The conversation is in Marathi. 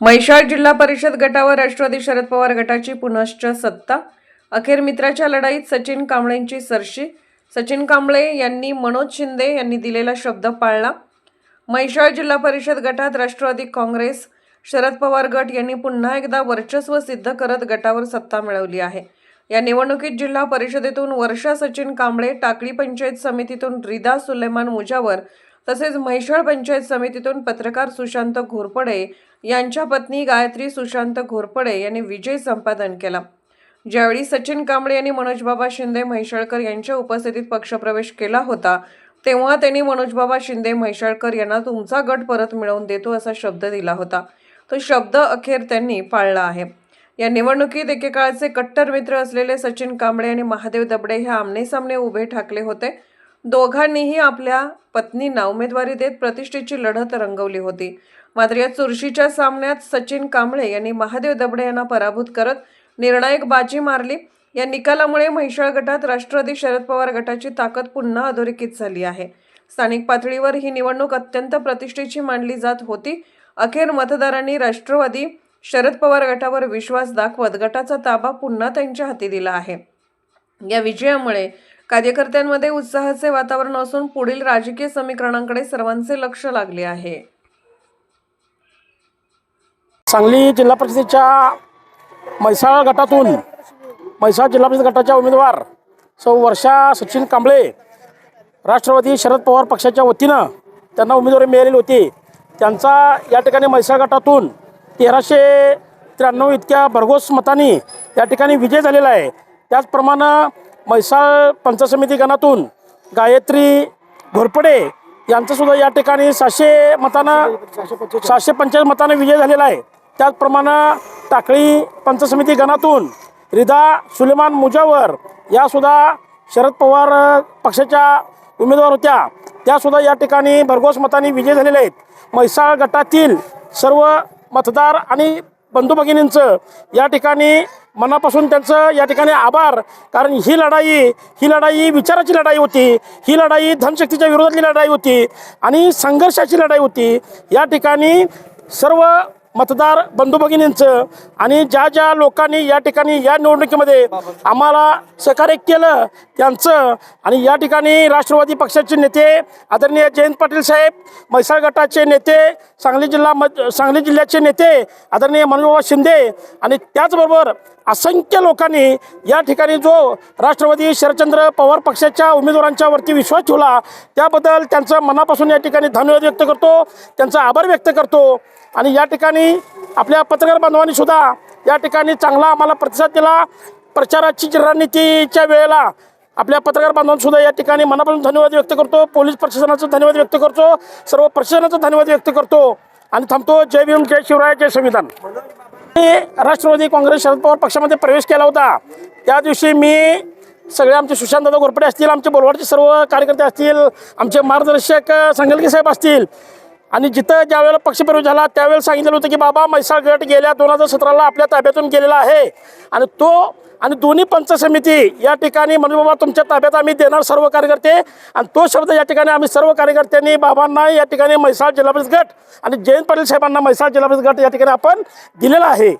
म्हैसाळ जिल्हा परिषद गटावर राष्ट्रवादी शरद पवार गटाची पुनश्च सत्ता. अखेर मित्राच्या लढाईत सचिन कांबळेंची सरशी. सचिन कांबळे यांनी मनोज शिंदे यांनी दिलेला शब्द पाळला. म्हैसाळ जिल्हा परिषद गटात राष्ट्रवादी काँग्रेस शरद पवार गट यांनी पुन्हा एकदा वर्चस्व सिद्ध करत गटावर सत्ता मिळवली आहे. या निवडणुकीत जिल्हा परिषदेतून वर्षा सचिन कांबळे टाकळी पंचायत समितीतून रिदा सुलेमान मुजावर तसेच म्हैसळ पंचायत समितीतून पत्रकार सुशांत घोरपडे यांच्या पत्नी गायत्री सुशांत घोरपडे यांनी विजय संपादन केला. ज्यावेळी सचिन कांबळे यांनी मनोजबाबा शिंदे म्हैसळकर यांच्या उपस्थितीत पक्षप्रवेश केला होता तेव्हा त्यांनी मनोजबाबा शिंदे म्हैसळकर यांना तुमचा गट परत मिळवून देतो असा शब्द दिला होता. तो शब्द अखेर त्यांनी पाळला आहे. या निवडणुकीत एकेकाळचे कट्टर मित्र असलेले सचिन कांबळे आणि महादेव दबडे हे आमनेसामने उभे ठाकले होते. दोघांनीही आपल्या पत्नींना उमेदवारी देत प्रतिष्ठेची लढत रंगवली होती. मात्र या चुरशीच्या सामन्यात सचिन कांबळे यांनी महादेव दबडे यांना पराभूत करत निर्णायक बाजी मारली. या निकालामुळे म्हैसाळ गटात राष्ट्रवादी शरद पवार गटाची ताकद पुन्हा अधोरेखित झाली आहे. स्थानिक पातळीवर ही निवडणूक अत्यंत प्रतिष्ठेची मानली जात होती. अखेर मतदारांनी राष्ट्रवादी शरद पवार गटावर विश्वास दाखवत गटाचा ताबा पुन्हा त्यांच्या हाती दिला आहे. या विजयामुळे कार्यकर्त्यांमध्ये उत्साहाचे वातावरण असून पुढील राजकीय समीकरणांकडे सर्वांचे लक्ष लागले आहे. सांगली जिल्हा परिषदेच्या म्हैसाळ गटातून म्हैसाळ जिल्हा परिषद गटाच्या उमेदवार सौ वर्षा सचिन कांबळे राष्ट्रवादी शरद पवार पक्षाच्या वतीनं त्यांना उमेदवारी मिळालेली होती. त्यांचा या ठिकाणी म्हैसाळ गटातून तेराशे त्र्याण्णव इतक्या भरघोस मतांनी या ठिकाणी विजय झालेला आहे. त्याचप्रमाणे म्हैसाळ पंचायत समिती गणातून गायत्री घोरपडे यांचंसुद्धा या ठिकाणी सहाशे मतानं सहाशे पंचाळीस मतानं विजय झालेला आहे. त्याचप्रमाणे टाकळी पंचायत समिती गणातून रिदा सुलेमान मुजावर यासुद्धा शरद पवार पक्षाच्या उमेदवार होत्या. त्यासुद्धा या ठिकाणी भरघोस मतांनी विजय झालेले आहेत. म्हैसाळ गटातील सर्व मतदार आणि बंधू भगिनींचं या ठिकाणी मनापासून त्यांचं या ठिकाणी आभार. कारण ही लढाई ही लढाई विचाराची लढाई होती. ही लढाई धनशक्तीच्या विरोधातली लढाई होती आणि संघर्षाची लढाई होती. या ठिकाणी सर्व मतदार बंधू भगिनींचं आणि ज्या ज्या लोकांनी या ठिकाणी या निवडणुकीमध्ये आम्हाला सहकार्य केलं त्यांचं आणि या ठिकाणी राष्ट्रवादी पक्षाचे नेते आदरणीय जयंत पाटील साहेब म्हैसाळ गटाचे नेते सांगली जिल्हा म सांगली जिल्ह्याचे नेते आदरणीय मनोजबाबा शिंदे आणि त्याचबरोबर असंख्य लोकांनी या ठिकाणी जो राष्ट्रवादी शरदचंद्र पवार पक्षाच्या उमेदवारांच्या वरती विश्वास ठेवला त्याबद्दल त्यांचं मनापासून या ठिकाणी धन्यवाद व्यक्त करतो त्यांचा आभार व्यक्त करतो आणि या ठिकाणी आपल्या पत्रकार बांधवांनी सुद्धा या ठिकाणी चांगला आम्हाला प्रतिसाद दिला. प्रचाराची रणनीतीच्या वेळेला आपल्या पत्रकार बांधवांसुद्धा या ठिकाणी मनापासून धन्यवाद व्यक्त करतो. पोलीस प्रशासनाचा धन्यवाद व्यक्त करतो. सर्व प्रशासनाचा धन्यवाद व्यक्त करतो. आणि थांबतो. जय भीम जय शिवराय जय संविधान. मी राष्ट्रवादी काँग्रेस शरद पवार पक्षामध्ये प्रवेश केला होता. त्या दिवशी मी सगळे आमचे सुशांतदादा घोरपडे असतील आमचे बोलवाडचे सर्व कार्यकर्ते असतील आमचे मार्गदर्शक संगलके साहेब असतील आणि जिथं ज्यावेळेला पक्षप्रवेश झाला त्यावेळेला सांगितलं होतं की बाबा म्हैसाळ गट गेल्या दोन हजार सतराला आपल्या ताब्यातून गेलेला आहे. आणि तो आणि दोन्ही पंच समिती या ठिकाणी म्हणजे बाबा तुमच्या ताब्यात आम्ही देणार सर्व कार्यकर्ते. आणि तो शब्द या ठिकाणी आम्ही सर्व कार्यकर्त्यांनी बाबांना या ठिकाणी म्हैसाळ जिल्हा परिषद गट आणि जयंत पाटील साहेबांना म्हैसाळ जिल्हा परिषद गट या ठिकाणी आपण दिलेला आहे.